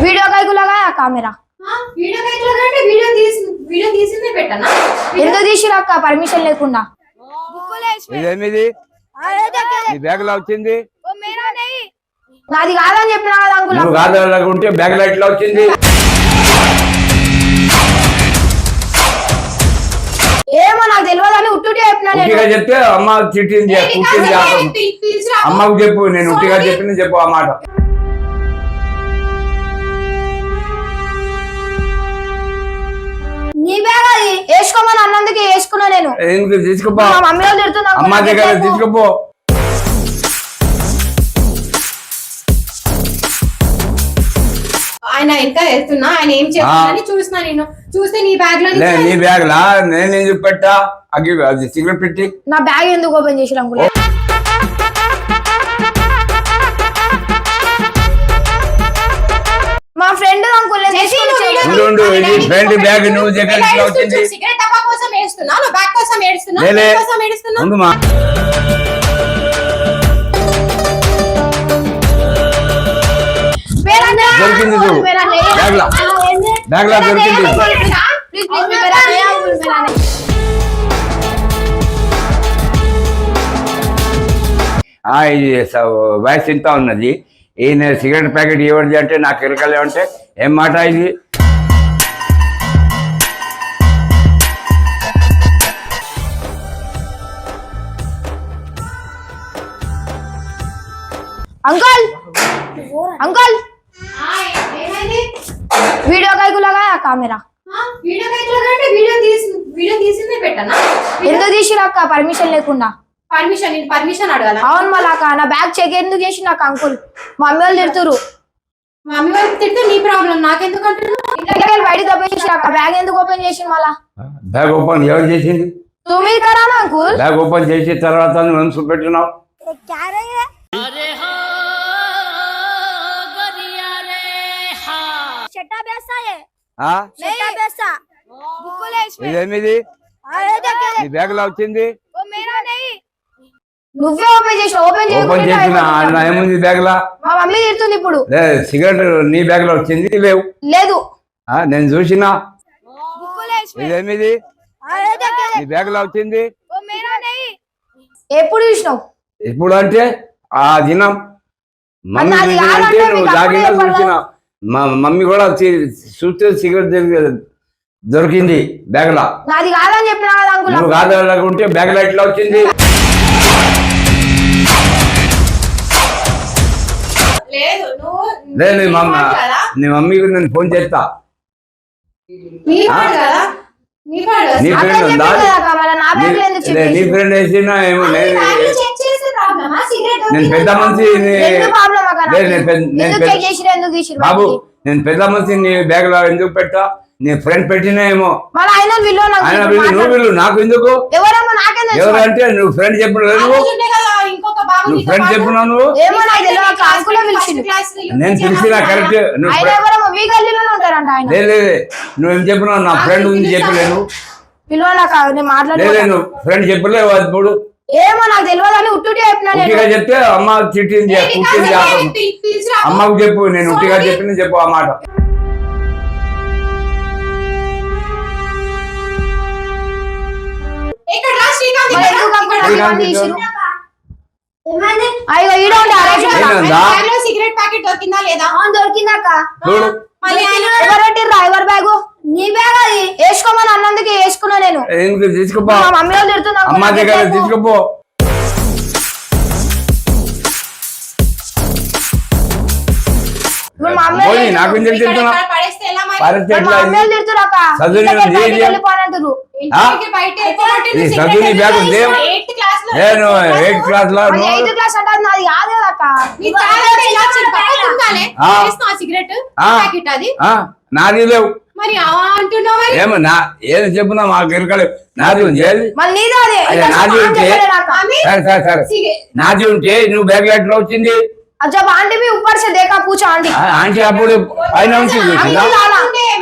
Video काय को लगाया कैमरा ఆ, వీడియో కైట్లో కంటే వీడియో తీసి వీడియో తీసిందే పెట్టనా ఎందుకు తీసిరక్క పర్మిషన్ లేకుండా ఇదేమిది ఈ బ్యాగ్ లో వచ్చింది నాది కాదని చెప్పినా కదా అంకుల్ నువ్వు కాదు ఉంటే బ్యాగ్ లో ఎట్లా వచ్చింది ఏమో నాకు తెలియదని ఉట్టుటి చెప్పినా నేను ఉట్టిగా చెప్తే అమ్మ చిట్టింది పుట్టింది ఆపము. అమ్మకు చెప్పు నేను ఉట్టిగా చెప్పింది చెప్పు ఆ మాట తీసుకుపో. మమ్మీ వాళ్ళు అమ్మ దగ్గర తీసుకుపో. ఆయన ఇంకా వెళ్తున్నా ఆయన ఏం చెప్తున్నారని చూసిన నేను. చూస్తే నీ బ్యాగ్లో లే నీ బ్యాగ్ లా? నేను ఎందుకు పెట్టా అగ్గి అది సిగరెట్ పెట్టి. నా బ్యాగ్ ఎందుకు ఓపెన్ చేసి అంకుల్? ఇది friend bag నువ్వు దగ్గర వచ్చింది? సిగరెట్ డబ్బా కోసం ఏడుస్తున్నా నువ్వు బ్యాగ్ కోసం ఏడుస్తున్నా లేలే. బ్యాగ్ కోసం ఏడుస్తున్నా ముందు మా దొరికింది చూడు. బ్యాగ్ లా. బ్యాగ్ లా దొరికింది. ఆ, ఇది స- వయసు ఇంత ఉన్నది ఈయన సిగరెట్ ప్యాకెట్ ఇవ్వడిది అంటే నాకు ఇరకలే అంటే ఏం మాట ఇది అంకుల్! అంకుల్! వీడియో కైకు లగాయా కెమెరా. వీడియో వీడియో పెట్టనా? ఎందుకు పర్మిషన్ లేకుండా. పర్మిషన్ పర్మిషన్ అడగాల? అవును మళ్ళాక నా బ్యాగ్ చెక్ ఎందుకు చేసిన అక్క అంకుల్? మమ్మీ వాళ్ళు తిడుతురు మమ్మీ వాళ్ళు తిడితే నీ ప్రాబ్లం నాకెందుకు అంటున్నావు? బయట బ్యాగ్ ఎందుకు ఓపెన్ చేసి మళ్ళా? బ్యాగ్ ఓపెన్ ఎవరు చేసింది? తొమ్మిది అంకుల్? బ్యాగ్ ఓపెన్ చేసిన తర్వాత పెట్టినావు ఏముంది సిగరెట్ నీ బ్యాగ్లో వచ్చింది? లేవు. లేదు. నేను చూసిన. ఇదేమిది? బ్యాగ్లో వచ్చింది? ఎప్పుడు చూసినావు? ఇప్పుడు అంటే ఆ దినం. మమ్మీ అంటే చూసినావు మా మమ్మీ కూడా చూస్తే సిగరెట్ దొరికి- దొరికింది బ్యాగ్ లా నాది కాదని చెప్పినా కదా అంకుల్ నువ్వు కాదు ఉంటే బ్యాగ్లో ఎట్లా వచ్చింది. లేదు నువ్వు లేదు నీ మమ్మ? నీ మమ్మీకి నేను ఫోన్ చేస్తా. నీ fault కదా. నీ fault కదా? నీ నాకే ఫ్రెండ్ ఉందా? కదా నా బ్యాగ్లో ఎందుకు నీ- లే, నీ చెప్పేసి ఫ్రెండ్ వేసినా ఏమో నేను చేసే? సిగరెట్ నేను పెద్ద మనిషి నీ- ఎందుకు ప్రాబ్లం బాబు? నేను పెద్ద మనిషి నీ బ్యాగ్లో ఎందుకు పెట్టా? నీ ఫ్రెండ్ పెట్టినా ఏమో. మళ్ళీ ఆయన విలువ నువ్వు నాకు ఎందుకు? ఎవరమ్మా నాకేం తెలుసు ఎవరంటే నువ్వు ఫ్రెండ్ బాబు నువ్వు ఫ్రెండ్ నువ్వు? లో నేను పిలిచిన అమ్మాయి కరెక్ట్ లేదు లేదు నువ్వేం చెప్పినావు? నా ఫ్రెండ్ ఉంది చెప్పలేను ఫ్రెండ్ చెప్పలేవు ఇప్పుడు ఏమో నాకు తెలియదని ఉట్టుటి చెప్పినా నేను ఉట్టిగా చెప్తే అమ్మ చిట్టింది. అమ్మకు చెప్పు నేను ఉట్టిగా చెప్పింది చెప్పు ఆ మాట ఇక్కడ రా శ్రీకాంత్ మరి ఇక్కడ ఎందుకు అంకుల్ రా. నాకు శ్రీకాంత్ ఇవన్నీ ఇక్కడ. ఇచ్చిర్రు? అయ్యో ఈడ ఉండే ఆ రోజు ఏమైంది? కదా. ఉందా? బ్యాగ్లో సిగరెట్ ప్యాకెట్ దొరికిందా లేదా అవును దొరికిందక్క చూడు మళ్ళీ ఆయన ఎవరు పెట్టిర్రా ఎవరి బ్యాగు నీ బ్యాగ్ అది వేసుకోమని అన్నందుకే వేసుకున్నా నేను. ఎందుకు? తీసుకుపో. మా మమ్మీ వాళ్ళు తిడుతున్నా అమ్మ దగ్గర తీసుకుపో. ఇప్పుడు మా పోనీ, వాళ్ళు నాకు ఇక్కడ తిడుతున్నావు? ఇక్కడ పడేస్తే ఎలా మరి? పరిస్థితి మరి మా ఎట్లా? మమ్మీ వాళ్ళు తిడుతుర్రు అక్క? చదువు ఇంటికి నేను బయటికి ఏం వెళ్ళిపోనంటుర్రు. ఇంటికి బయట ఎత్తుకొట్టింది ఈ సిగరెట్ చదువు నీ బ్యాగ్ ఎందుకు ఉంది? తీసినావు? ఎయిత్ క్లాస్లో. నేను ఎయిత్ క్లాస్లో. మరి నువ్వు- ఎయిత్ క్లాస్ అంటే అది నాది కాదు కదా అక్క. నీ తాగడం ఇలా చిన్న పక్కన ఉందానే? ఆ. చేస్తున్నావా సిగరెట్ ఆ. ప్యాకెట్ అది. ఆ, నాది లేవు మరి అవ అంటున్నావు మరి ఏమో నా ఏది చెప్పున్నా మాకు ఇరకలే నాది ఉంది ఏది మళ్ళీ నీదే అది అయ్యా, ఇంకా నాది సామాన్ ఉంటే- చెప్పలేదు అక్క. ఆమె సరే సరే సరే సిగరెట్ నాది ఉంటే నువ్వు బ్యాగ్ ఎట్లా వచ్చింది अच्छा आंटी भी ऊपर से देखा पूछा आंटी ఆ, ఆంటీ అప్పుడు పైన నుంచి చూసిందా अंकल आना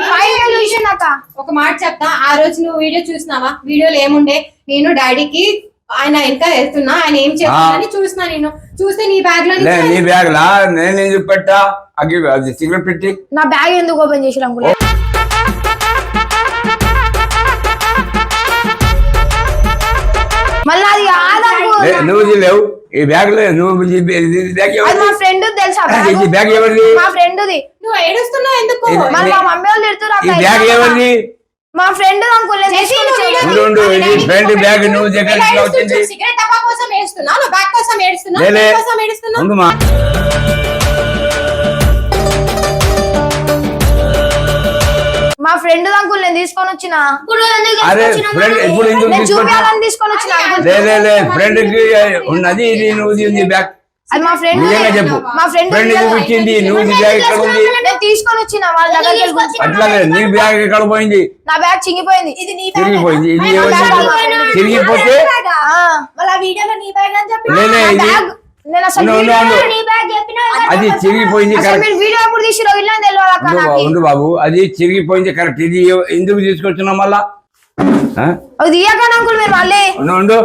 పైన చూసిందక్క ఒక మాట చెప్తా ఆ రోజు నువ్వు వీడియో చూసినావా వీడియోలో ఏముండే నేను డాడీకి ఆయన ఇంకా వెళ్తున్నా ఆయన ఏం చేస్తున్నాడని చూసిన నేను. చూస్తే నీ బ్యాగ్లో నీ బ్యాగ్ లా నేను ఎందుకు పెట్టా అగ్గి అది సిగరెట్ పెట్టి. నా బ్యాగ్ ఎందుకు ఓపెన్ చేసి అంకుల్? మళ్ళీ అది కాదు నువ్వు లేవు ఈ బ్యాగ్లో నువ్వు బ్యాగ్ మా ఫ్రెండ్ తెలుసా ఈ బ్యాగ్ ఎవరిది? మా ఫ్రెండ్ది. నువ్వు ఏడుస్తున్నావు ఎందుకు? మా మమ్మీ వాళ్ళు తిడుతున్నారు ఈ బ్యాగ్. ఎవరిది మా ఫ్రెండ్ అంకుల్ ఉండు, ఫ్రెండ్ బ్యాగ్. నువ్వు దగ్గర వచ్చింది. సిగరెట్ డబ్బా కోసం ఏడుస్తున్నా నువ్వు బ్యాగ్ కోసం ఏడుస్తున్నా కోసం ఏడుస్తున్నా. ఉండు మా మా ఫ్రెండ్ అంకుల్ నేను తీసుకొని వచ్చిన? అరే ఫ్రెండ్ ఇప్పుడు ఎందుకు తీసుకొని వచ్చిన. లే లే లే ఫ్రెండ్కి ఉన్నది ఇది నువ్వు ఉంది బ్యాగ్. అది మా ఫ్రెండ్ నిజంగా చెప్పు. మా ఫ్రెండ్ ఫ్రెండ్ ఎందుకు ఇచ్చింది? నువ్వు బ్యాగ్ ఎక్కడ ఉంది? నేను తీసుకొని వచ్చిన వాళ్ళ దగ్గరికి. అట్లాగే నీ బ్యాగ్ ఎక్కడ పోయింది? నా బ్యాగ్ చింగిపోయింది ఇది నీ తిరిగిపోయింది ఇది నా ఎవరిది? బ్యాగ్ తిరిగిపోతే ఆ, మళ్ళీ వీడియోలో నీ బ్యాగ్ అని చెప్పి ఇది. బ్యాగ్. నేను అసలు. నీ బ్యాగ్ చెప్పినా. అది చిరిగిపోయింది అసలు కరెక్ట్. మీరు వీడియో ఎప్పుడు తీసిరో ఇల్లు తెలియదు అక్క ఉండు బాబు, నాకు. ఉండు బాబు. అది చిరిగిపోయింది కరెక్ట్. ఇది ఎందుకు తీసుకొచ్చినావు మళ్ళా? ఆ? అది తీయకండి అంకుల్ మీరు మళ్ళీ. ఉండు,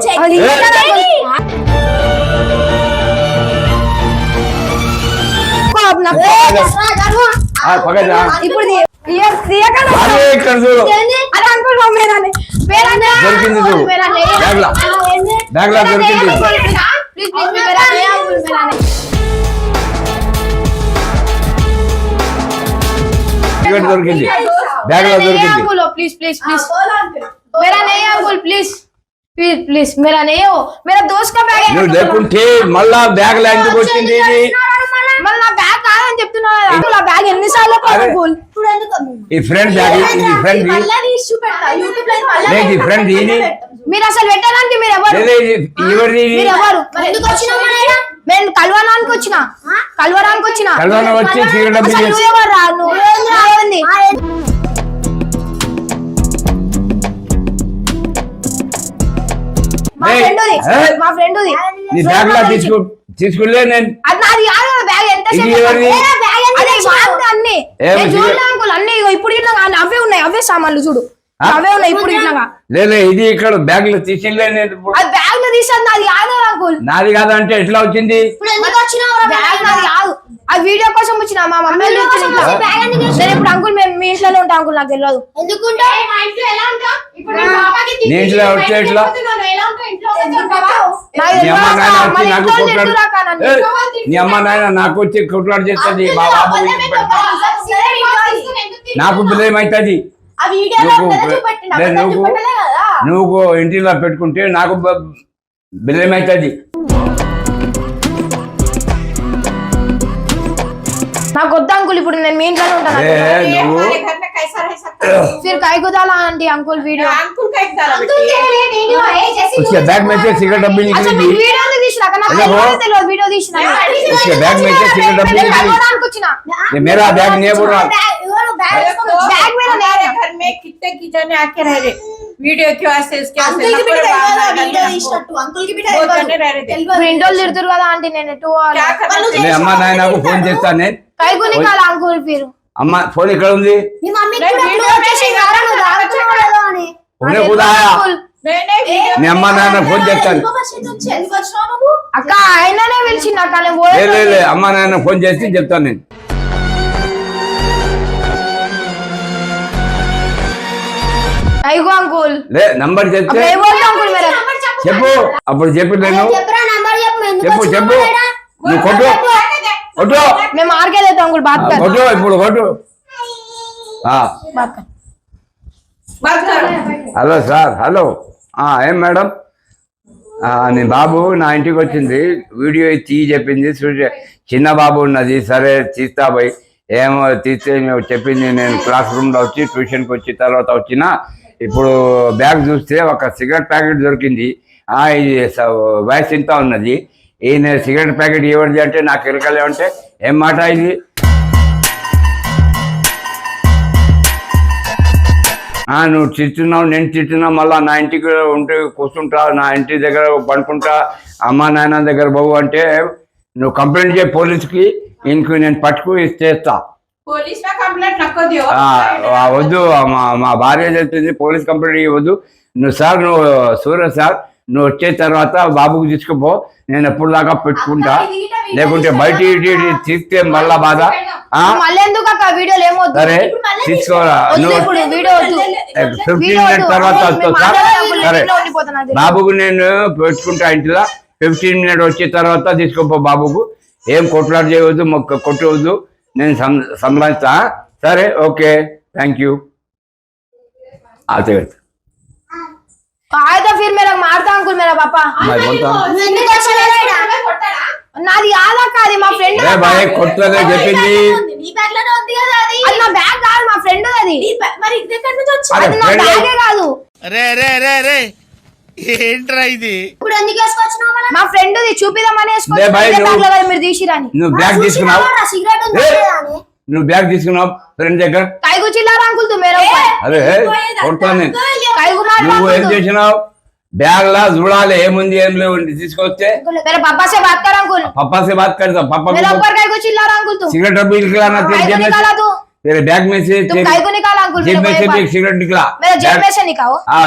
ఇప్పుడు తీ- తీయ- తీయకండి అంకుల్. అరే ఇక్కడ చూడు అరే అంకుల్ మా మేరానే. మేరానే. దొరికింది చూడు. మేరానే. బ్యాగ్ లా. బ్యాగ్ లా మేరానే దొరికింది. Uncle. Please, please, me మేరానే uncle, మేరానే. ఇక్కడ దొరికింది బ్యాగ్ లో मेरा नहीं है దొరికింది अंकुल प्लीज प्लीज प्लीज मेरा नहीं है अंकुल प्लीज प्लीज प्लीज मेरा नहीं है वो मेरा दोस्त का बैग నువ్వు లేకుంటే మళ్ళా బ్యాగ్ లో ఎందుకు వచ్చింది ఇది మళ్ళీ? నా బ్యాగ్ కాదని చెప్తున్నా కదా. అంకుల్ ఆ బ్యాగ్ ఎన్నిసార్లు అరే. అంకుల్ ఈ ఫ్రెండ్ బ్యాగ్ ఇది ఫ్రెండ్ లేదు ఈ ఫ్రెండ్ ఇది మీరు అసలు పెట్టడానికి మీరు ఎవరు? ఎవరు నేను కలవడానికి వచ్చిన. కలవడానికి వచ్చిన. కలవన వచ్చి సిగరెట్ డబ్బి అసలు చేసి నువ్వెవరు రా? నువ్వు ఏంది? మా లా తీసుకు తీసుకులే నేను. అన్ని? ఇప్పుడు ఇట్లా కాదు, అవే ఉన్నాయి. అవే సామాన్లు చూడు? అవే ఉన్నాయి ఇప్పుడు ఇట్లా లేదు ఇది ఇక్కడ బ్యాగ్లో. అది బ్యాగ్లో తీసేది నాది కాదు కదా అంకుల్ నాది కాదంటే ఎట్లా వచ్చింది? బ్యాగ్? నాది కాదు. ఆ వీడియో కోసం వచ్చిన మా మమ్మీ. నేను ఇప్పుడు అంకుల్ మేము మీ ఇంట్లోనే ఉంటాం అంకుల్ నాకు తెలియదు ఎందుకుంటే? మా ఇంట్లో ఎలా ఇప్పుడు నీ పాపకి ఇంట్లో వచ్చే ఇంట్లో అమ్మ నాయన నాకు వచ్చి కొట్లాడు చేస్తుంది మా బాబు. నాకు బిల్లం అవుతుంది ఆ వీడియోలో నువ్వు నువ్వు ఇంటిలో పెట్టుకుంటే నాకు బిల్లం నాకు వద్దు అంకుల్ ఇప్పుడు నేను మీ ఇంట్లోనే ఉంటాను ఏ నువ్వు? हमारे घर में कैसा रह सकता है फिर काय कुदाला आंटी अंकुल वीडियो अंकुल का एक दाला अंकुल बेटी के लिए वीडियो है जैसे उसके बैग में से सिगरेट डब्बी अच्छा निकली మీరు थी వీడియో అనేది తీసినాక? నాకు अच्छा, हो? తెలియదు వీడియో తీసిన उसके बैग में से सिगरेट डब्बी निकली అనుకొచ్చిన ये मेरा बैग नहीं है बोल रहा बैग में ना हमारे घर में कितने की जने आके रह रहे वीडियो की वजह से उसके వస్తే అంకుల్ కి బిడ్డ తెలియదు వీడియో ఇచ్చినట్టు అంకుల్ కి బిడ్డ పోతానే తెలియదు. రారేది. తెలియదు ప్రింట్ వాళ్ళు తిడుతురు కదా ఆంటీ నేను టూ क्या అవర్స్ कर వాళ్ళు నేను అమ్మ నాయనకు ఫోన్ చేస్తా నేను పైగుని కాల అంకుల్ పేరు. అమ్మ ఫోన్ ఎక్కడ ఉంది? మీ అమ్మ నాన్న ఫోన్ చేస్తాను అక్క ఆయననే పిలిచింది అక్క అమ్మ నాన్న ఫోన్ చేసి చెప్తాను నేను. నంబర్ చెప్తే చెప్పు అప్పుడు చెప్పి నేను. చెప్పు చెప్పు నువ్వు కొట్టు. కొట్టు. మేము మార్కెట్ అయితే అంకుల్ బాత్ కర్ కొట్టు ఇప్పుడు కొట్టు ఆ, బాత్ కర్ बात कर హలో సార్ హలో ఆ, ఏం మేడం ఆ, నీ బాబు నా ఇంటికి వచ్చింది వీడియో తీ చెప్పింది చూసి చిన్న బాబు ఉన్నది సరే తీస్తా పోయి ఏమో తీస్తే మేము చెప్పింది నేను క్లాస్ రూమ్లో వచ్చి ట్యూషన్కి వచ్చి తర్వాత వచ్చిన ఇప్పుడు బ్యాగ్ చూస్తే ఒక సిగరెట్ ప్యాకెట్ దొరికింది ఆ, ఇది స- వయసు ఇంత ఉన్నది ఈయన సిగరెట్ ప్యాకెట్ ఇవ్వండి అంటే నాకు ఇరకలే అంటే ఏం మాట ఇది? నువ్వు తిట్టున్నావు నేను తిట్టున్నావు మళ్ళీ నా ఇంటికి ఉంటే కూర్చుంటా నా ఇంటి దగ్గర పండుకుంటా అమ్మ నాయన దగ్గర బాబు అంటే నువ్వు కంప్లైంట్ చేయి పోలీస్కి ఇంక నేను పట్టుకు చేస్తా వద్దు మా భార్య చెప్తుంది పోలీస్ కంప్లైంట్ ఇవ్వద్దు. నువ్వు సార్ నువ్వు సూర్య సార్ నువ్వు వచ్చే తర్వాత బాబుకు తీసుకుపో నేను ఎప్పుడు దాకా పెట్టుకుంటా లేకుంటే బయట ఇటు ఇటు తీస్తే మళ్ళా బాధ. ఆ? మళ్ళీ ఎందుకు అక్క వీడియోలు ఏమొద్దు సరే తీసుకోరా. నువ్వు ఫిఫ్టీన్ మినిట్. తర్వాత సార్. బాబుకు నేను పెట్టుకుంటా ఇంట్లో. ఫిఫ్టీన్ మినిట్ వచ్చిన తర్వాత తీసుకోపో బాబుకు. ఏం కొట్లాట చేయవద్దు మొక్క కొట్టవద్దు. నేను సం సంభాషిస్తా సరే ఓకే. Thank you. అదే आया था फिर मेरा मारता अंकुल मेरा पापा మరి కొంత నాది యాదక్క అది మా ఫ్రెండ్ ఏ భయ కొట్టలే చెప్పింది నీ బ్యాగ్ లోనే ఉంది కదా అది అది నా బ్యాగ్ కాదు మా ఫ్రెండ్ అది నీ బ్యాగ్- మరి ఇది ఎక్కడి నుంచి వచ్చింది అరే అది నా ఫ్రెండ్ బ్యాగే కాదు రే రే రే రే ఏంట్రా ఇది ఇప్పుడు ఎందుకు వేసుకొచ్చినావు మన మా ఫ్రెండ్ ది చూపిదామని వేసుకొని లే భయ్ ఇదే నువ్వు- బ్యాగ్ లో కదా మీరు తీసిరని నువ్వు బ్యాగ్ తీసుకున్నావు సిగరెట్ ఉంది ఏ? లేదా అని? నువ్వు బ్యాగ్ తీసుకున్నావు ఫ్రెండ్ దగ్గర కై గుచిల్లారా అంకుల్ తు మేరా ऊपर అరే కొడతాను నేను కై గుమార్ నువ్వు ఏం చేసినావు బ్యాగ్ లా చూడాలి ఏముంది ఏం లేవు తీసుకొస్తే मेरे पापा से बात कर अंकुल पापा से बात करता पापा मेरा को ऊपर कई को चिल्ला रहा अंकुल तू सिगरेट डब्बी निकलाना तेरे कई जेब को में निकाला से तू तेरे बैग में से तुम तेरे कई को निकाला अंकुल जेब मेरे में को से एक भी बार। एक सिगरेट निकला मेरा जेब बैग- में से निकालो हाँ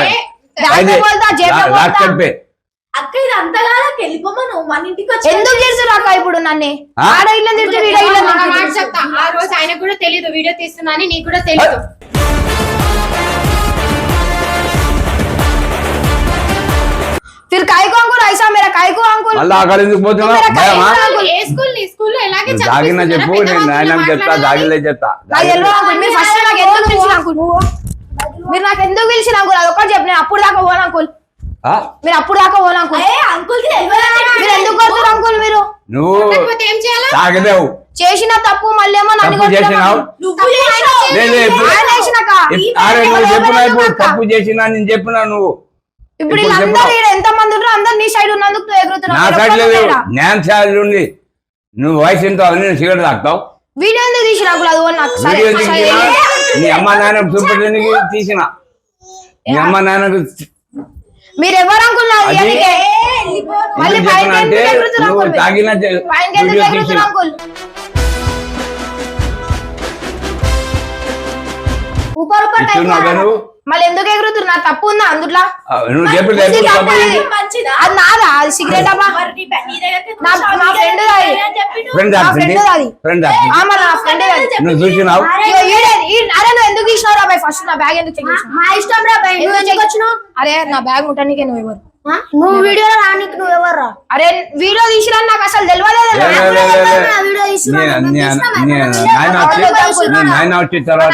बैग में बोलता जेब में रात बोलता पे అక్క ఇది అంతగా వెళ్ళిపోమను మన ఇంటికి వచ్చి ఎందుకు చేస్తున్నా ఇప్పుడు నన్ను ఆ? ఆడ ఇల్లు తిడుతూ వీడ ఇల్లు ఒక మాట తిడుతూ. చెప్తా ఆ రోజు ఆయనకు కూడా తెలియదు వీడియో తీస్తున్నా అని నీకు కూడా తెలియదు फिर काय को अंकुल ऐसा मेरा काय को अंकुल మళ్ళా అక్కడ ఎందుకు పోతున్నావు मेरा काय భయమా को ఏ స్కూల్ నీ స్కూల్లో ఎలాగే నువ్వు జాగిన చెప్పు నేను నాయనకి చెప్తా జాగిలే చెప్తా నాకు తెలియదు అంకుల్ మీరు ఫస్ట్ నాకు ఎందుకు పిలిచిన అంకుల్ మీరు నాకు ఎందుకు పిలిచిన అంకుల్ అది ఒకటి చెప్పు నేను అప్పుడు దాకా పోను అంకుల్ ఆ? మీరు అప్పుడు దాకా పోను అంకుల్. ఏ అంకుల్కి తెలియదు మీరు. ఎందుకు కొడుతున్నారు అంకుల్ మీరు? నువ్వు తాగలేవు చేసిన తప్పు మళ్ళీ ఏమో నన్ను నువ్వు తప్పు చేసినా నేను చెప్పినా నువ్వు. ఇప్పుడు వీళ్ళందరూ ఎంత మంది అందరు నీ సైడ్ ఉన్నందుకు నువ్వు ఎగురుతున్నావు నా మీరు సైడ్ ఒక్కరు లేదు లేరా? నేను సైడ్ ఉంది నువ్వు వయసు ఎంత నేను సిగరెట్ తాగుతావు. వీడియో ఎందుకు తీసిన వీడియో. తీసినా? నీ అమ్మ నాయన చూపెట్టడానికి తీసిన. నీ అమ్మ నాయనకు మీరు? ఎవరు అనుకున్నారు మళ్ళీ ఎందుకు ఎగురుతున్నా తప్పు ఉందా? అందులో అది నాదా? అది సిగరెట్ అమ్మా. నా ఫ్రెండ్ అది. ఫ్రెండ్ అది. ఫ్రెండ్ చూసినావు రా ఫస్ట్ నా బ్యాగ్ ఎందుకు చెక్ చేసినావు మా ఇష్టం రా బయట ఎందుకు చెక్ వచ్చినావు? అరే నా బ్యాగ్ ముట్టడానికే నువ్వు ఎవరు? నువ్వు వీడియోలో రానికి నువ్వు ఎవరు రా? అరే వీడియో తీసిరా నాకు అసలు తెలియలేదు. వీడియో తర్వాత?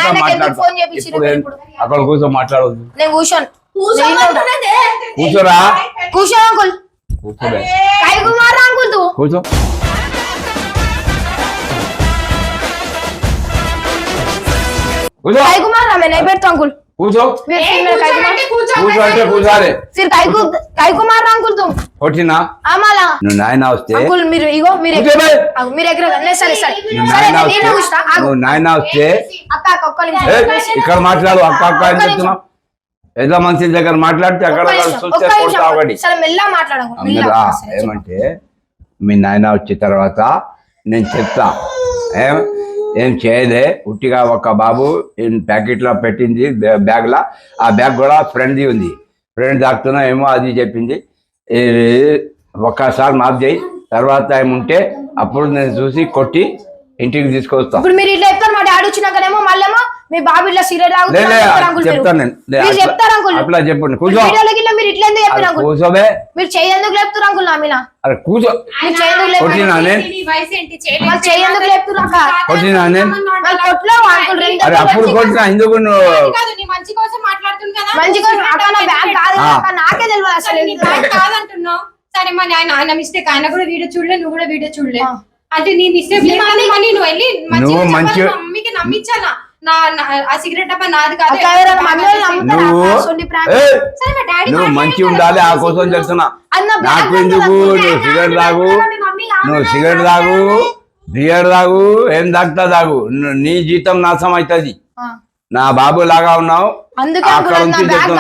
అక్కడ కూర్చో మాట్లాడవద్దు నేను కూర్చోను. కూర్చోరా? కూర్చో అంకుల్. కూర్చోలే. కై కుమార్ రా అంకుల్ తూ. కూర్చో. కూర్చో కై కుమార్ రా मैं नहीं बैठता अंकुल కూర్చో फिर फिर मेरा कई कुमार కూర్చో అంటే కూర్చోలే फिर कई को कई कुमार రా అంకుల్ तुम వచ్చినా అమాలా నువ్వు నాయన వస్తే అంకుల్ మీరు ఇగో మీరు కూర్చో బే. అగో, మీరు ఎక్కడ సరే సరే సరే నువ్వు సరే నాయన నేను వస్తే కూర్చుంటా ఆగు. నువ్వు నాయన వస్తే అక్క అక్క ఒక్క నిమిషం ఏ, ఒక్క నిమిషం. ఇక్కడ మాట్లాడు అక్క అక్క అని ఒక్క చెప్తున్నావు ఏదో మనిషి దగ్గర మాట్లాడితే అక్కడ ఒక్క నిమిషం, చూస్తే ఒక్క కొడతా ఒకటి నిమిషం. సరే మెల్లగా మాట్లాడండి అందరూ మెల్లగా ఆ, సరే, ఏమంటే మీ నాయన వచ్చిన తర్వాత నేను చెప్తా ఏం ఏం చేయలే. ఉట్టిగా ఒక బాబు ప్యాకెట్లో పెట్టింది బ్యాగ్లో. ఆ బ్యాగ్ కూడా ఫ్రెండ్ది ఉంది. ఫ్రెండ్ తాకుతున్నా ఏమో అది చెప్పింది. ఒక్కసారి మాఫ్ చేయి. తర్వాత ఏముంటే అప్పుడు నేను చూసి కొట్టి ఇంటికి తీసుకొస్తాను ఇప్పుడు మీరు ఇట్లా చెప్తారు మా డాడీ వచ్చినాకనేమో మళ్ళేమో మీ బాబు ఇట్లా సిగరెట్. చెప్తాను నేను. చెప్తారు అంకుల్. అట్లా చెప్పండి. కూర్చో. వీడియోలకి ఇట్లా మీరు ఇట్లా ఎందుకు చెప్పారు అంకుల్? కూర్చోబే మీరు చెయ్యి ఎందుకు లేపుతారు అంకుల్ నా మీద? అరే కూర్చో. కొట్టినా నేను? కొట్టినా నేను? అరే అప్పుడు కొట్టినా ఎందుకు నీ మంచి కోసం మాట్లాడుతుంది కదా? మంచిగా అక్క నా బ్యాగ్ కాదు ఆ. అక్క నాకే తెలియదు అసలు కాదంటున్నావు. సరే మరి ఆయన ఆయన మిస్టేక్ ఆయన కూడా వీడియో చూడలే నువ్వు కూడా వీడియో చూడలే. అంటే నీ మిస్టేక్ నువ్వు వెళ్ళి మంచిగా మంచి- నమ్మించాలా? నా ఆ సిగరెట్ డబ్బా నాది కాదు. నువ్వు మంచి ఉండాలి ఆ కోసం చెప్తున్నా నాకు ఎందుకు. నువ్వు సిగరెట్ తాగు. నువ్వు సిగరెట్ తాగు. బియర్ తాగు ఏం తాగుతా తాగు. ను- జీతం నాశనం అవుతుంది. నా బాబు లాగా ఉన్నావు. అందుకే అక్కడ నుంచి నాకు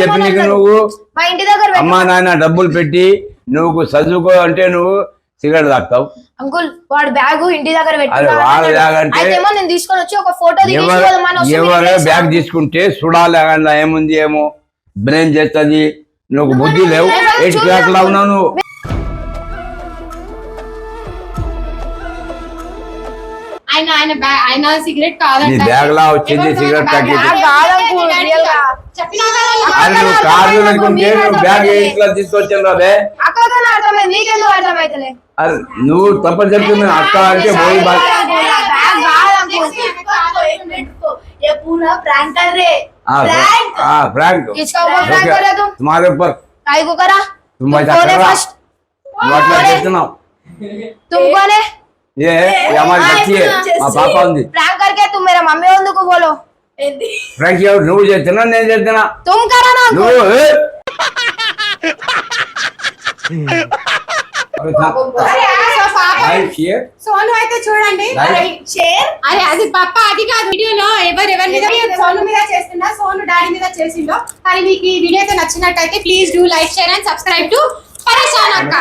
చెప్పి నీకు. నువ్వు? మా ఇంటి దగ్గర అమ్మా నాయన డబ్బులు పెట్టి నువ్వు చదువుకో అంటే నువ్వు సిగరెట్ తాగుతావు. అంకుల్ వాడు బ్యాగ్ ఇంటి దగ్గర నేను తీసుకొని వచ్చి ఒక ఫోటో ఎవరు. బ్యాగ్ తీసుకుంటే చూడాలి అందులో ఏముంది ఏమో? బ్రెయిన్ చేస్తుంది. నువ్వు బుద్ధి లేవు. ఎయిట్ క్లాస్లో ఉన్నావు నువ్వు. ఆయన ఆయన సిగరెట్ నీ కాదంట బ్యాగ్? లా వచ్చింది సిగరెట్ ప్యాకెట్ బ్యాగ్ కాదనుకో, real గా. చెప్పినా కదా నీకు. అది నువ్వు కార్లు అనుకుంటే నువ్వు బ్యాగ్ ఇట్లా తీసుకొచ్చాను రాబే అక్కడికైనా అర్థమైంది నీకెందుకు అర్థమైతలే అది నువ్వు తప్పని చెప్తున్నా అక్క అంటే పోయి బా- బ్యాగ్ కాదనుకో. ये पूरा प्रैंक कर रहे ఆ, प्रैंक ఆ, ఫ్రాంక్ किसका ऊपर prank ఓకే. कर रहा तू? तुम्हारे ऊपर काय को करा तुम तुम ऐसा कौन कर है रहा फर्स्ट నువ్వు అట్లా చెప్తున్నావు तुम कौन है ఏ ये हमारी बच्ची है మా పాప ఉంది प्रैंक करके तुम मेरा मम्मी बंधु को बोलो ఫ్రెండ్స్ ఎవరు నువ్వు చేస్తున్నా నేను చేస్తున్నా? సోను అయితే చూడండి. అది పప్ప అది కాదు. వీడియోలో ఎవరు ఎవరి సోను మీద చేస్తున్నా సోను డాడీ మీద చేసిండో. కానీ మీకు ఈ వీడియో అయితే నచ్చినట్టయితే please do like share and subscribe to Pareshan Akka.